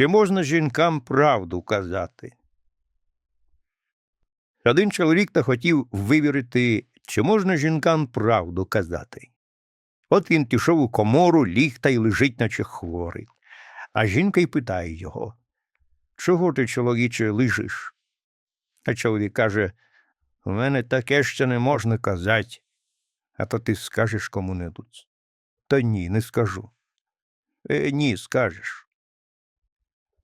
Чи можна жінкам правду казати? Один чоловік та хотів вивірити, чи можна жінкам правду казати. От він пішов у комору, ліг та й лежить, наче хворий. А жінка й питає його Чого ти, чоловіче, лежиш? А чоловік каже У мене таке ще не можна казати, а то ти скажеш кому-небудь. Та ні, не скажу. Е, ні, скажеш.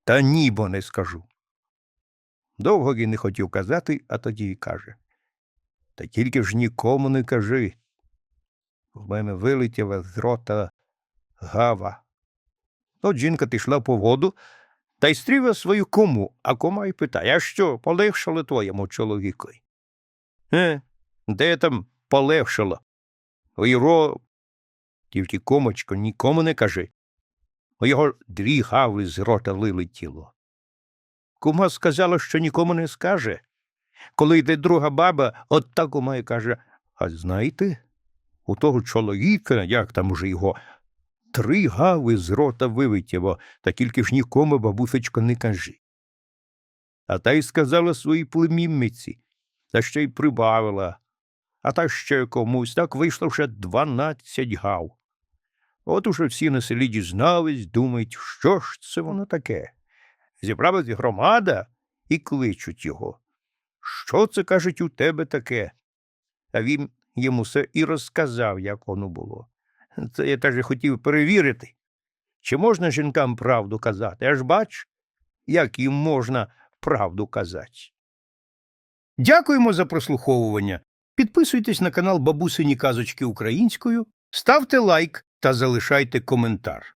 Та ні, бо не скажу. Довго він не хотів казати, а тоді й каже. Та тільки ж нікому не кажи. В мене вилетіла з рота гава. От жінка пішла по воду та й стріла свою кому, а кома й питає, а що, полегшало твоєму чоловікові? Е, де там полегшало? Його, тільки комочко, нікому не кажи. У його дві гави з рота вилетіло. Кума сказала, що нікому не скаже. Коли йде друга баба, от та кума й каже, а знаєте, у того чоловіка, як там уже його, три гави з рота вилетіло, та тільки ж нікому, бабусечко, не кажи. А та й сказала своїй племінниці, та ще й прибавила, а та ще комусь так вийшло вже дванадцять гав. От уже всі на селі дізнались, думають, що ж це воно таке. Зібралась громада і кличуть його. Що це, кажуть, у тебе таке? А він йому все і розказав, як воно було. Це я теж хотів перевірити, чи можна жінкам правду казати, аж бач, як їм можна правду казати. Дякуємо за прослуховування. Підписуйтесь на канал Бабусині Казочки Українською, ставте лайк та залишайте коментар.